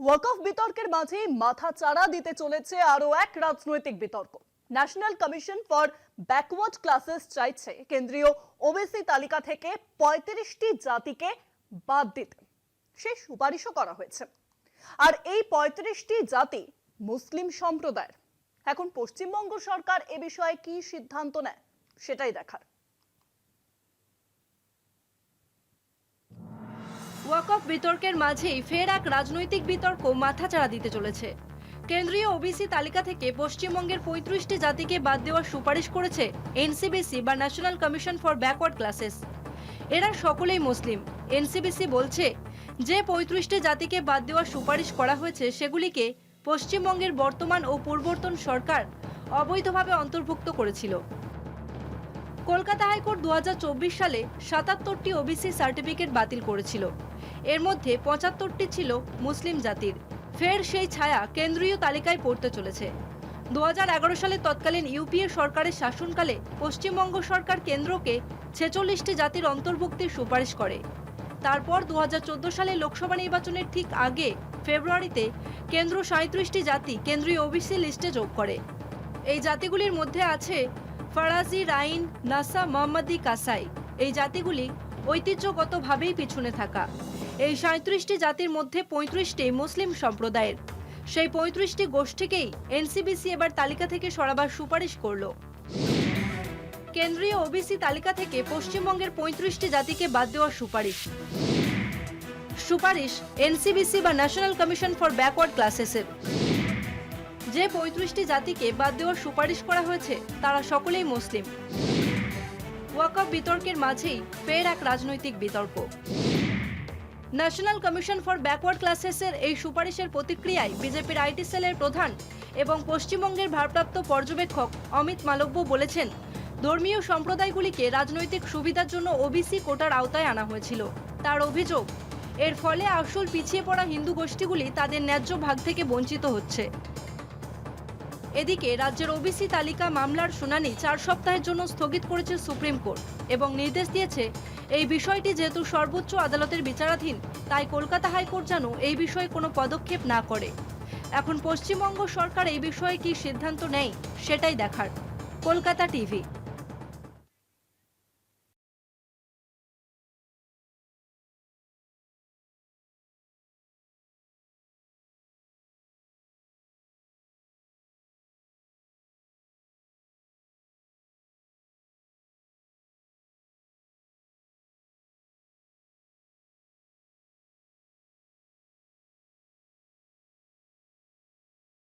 ওয়াকফ বিতর্কের মাঝে মাথা চাড়া দিতে চলেছে আরও এক রাজনৈতিক বিতর্ক। National commission for backward classes চাইছে কেন্দ্রীয় ওবিসি তালিকা থেকে পঁয়ত্রিশটি জাতিকে বাদ দিতে। সে সুপারিশও করা হয়েছে। আর এই পঁয়ত্রিশটি জাতি মুসলিম সম্প্রদায়ের। এখন পশ্চিমবঙ্গ সরকার এ বিষয়ে কি সিদ্ধান্ত নেয়, সেটাই দেখার। ওয়াকফ বিতর্কের মাঝেই ফের এক রাজনৈতিক বিতর্ক মাথাচাড়া দিতে চলেছে। কেন্দ্রীয় ওবিসি তালিকা থেকে পশ্চিমবঙ্গের পঁয়ত্রিশটি জাতিকে বাদ দেওয়ার সুপারিশ করেছে এনসিবিসি বা national commission for backward classes. এরা সকলেই মুসলিম। এনসিবিসি বলছে, যে পঁয়ত্রিশটি জাতিকে বাদ দেওয়ার সুপারিশ করা হয়েছে, সেগুলিকে পশ্চিমবঙ্গের বর্তমান ও পূর্বর্তন সরকার অবৈধভাবে অন্তর্ভুক্ত করেছিল। কলকাতা হাইকোর্ট দু হাজার চব্বিশ সালে সাতাত্তরটি ওবিসি সার্টিফিকেট বাতিল করেছিল। এর মধ্যে পঁচাত্তরটি ছিল মুসলিম জাতির। ফের সেই ছায়া কেন্দ্রীয় তালিকায় পড়তে চলেছে। দু হাজার এগারো সালে তৎকালীন ইউপিএ সরকারের শাসনকালে পশ্চিমবঙ্গ সরকার কেন্দ্রকে ছেচল্লিশটি জাতির অন্তর্ভুক্তির সুপারিশ করে। তারপর দু হাজার চোদ্দ সালে লোকসভা নির্বাচনের ঠিক আগে ফেব্রুয়ারিতে কেন্দ্র সাঁত্রিশটি জাতি কেন্দ্রীয় ওবিসি লিস্টে যোগ করে। এই জাতিগুলির মধ্যে আছে ফরাজি রাইন নাসা মোহাম্মদি কাসাই। এই জাতিগুলি ঐতিহ্যগতভাবেই পিছনে থাকা। এই সাঁত্রিশটি জাতির মধ্যে পঁয়ত্রিশটি মুসলিম সম্প্রদায়ের। সেই পঁয়ত্রিশটি গোষ্ঠীকেই এনসিবিসি এবার তালিকা থেকে সরাবার সুপারিশ করল। কেন্দ্রীয় ওবিসি তালিকা থেকে পশ্চিমবঙ্গের পঁয়ত্রিশটি জাতিকে বাদ দেওয়ার সুপারিশ। সুপারিশ এনসিবিসি বা ন্যাশনাল কমিশন ফর ব্যাকওয়ার্ড ক্লাসেসের। যে পঁয়ত্রিশটি জাতিকে বাদ দেওয়ার সুপারিশ করা হয়েছে, তারা সকলেই মুসলিম। ওয়াকফ বিতর্কের মাঝেই ফের এক রাজনৈতিক বিতর্ক। ন্যাশনাল কমিশন ফর ব্যাকওয়ার্ড ক্লাসেসের এই সুপারিশের প্রতিক্রিয়ায় বিজেপির আইটি সেলের প্রধান এবং পশ্চিমবঙ্গের ভারপ্রাপ্ত পর্যবেক্ষক অমিত মালব্য বলেছেন, ধর্মীয় সম্প্রদায়গুলিকে রাজনৈতিক সুবিধার জন্য ওবিসি কোটার আওতায় আনা হয়েছিল। তার অভিযোগ, এর ফলে আসল পিছিয়ে পড়া হিন্দু গোষ্ঠীগুলি তাদের ন্যায্য ভাগ থেকে বঞ্চিত হচ্ছে। এদিকে রাজ্যের ওবিসি তালিকা মামলার শুনানি চার সপ্তাহের জন্য স্থগিত করেছে সুপ্রিম কোর্ট এবং নির্দেশ দিয়েছে, এই বিষয়টি যেহেতু সর্বোচ্চ আদালতের বিচারাধীন, তাই কলকাতা হাইকোর্ট যেন এই বিষয়ে কোনো পদক্ষেপ না করে। এখন পশ্চিমবঙ্গ সরকার এই বিষয়ে কি সিদ্ধান্ত নেয়, সেটাই দেখার। কলকাতা টিভি।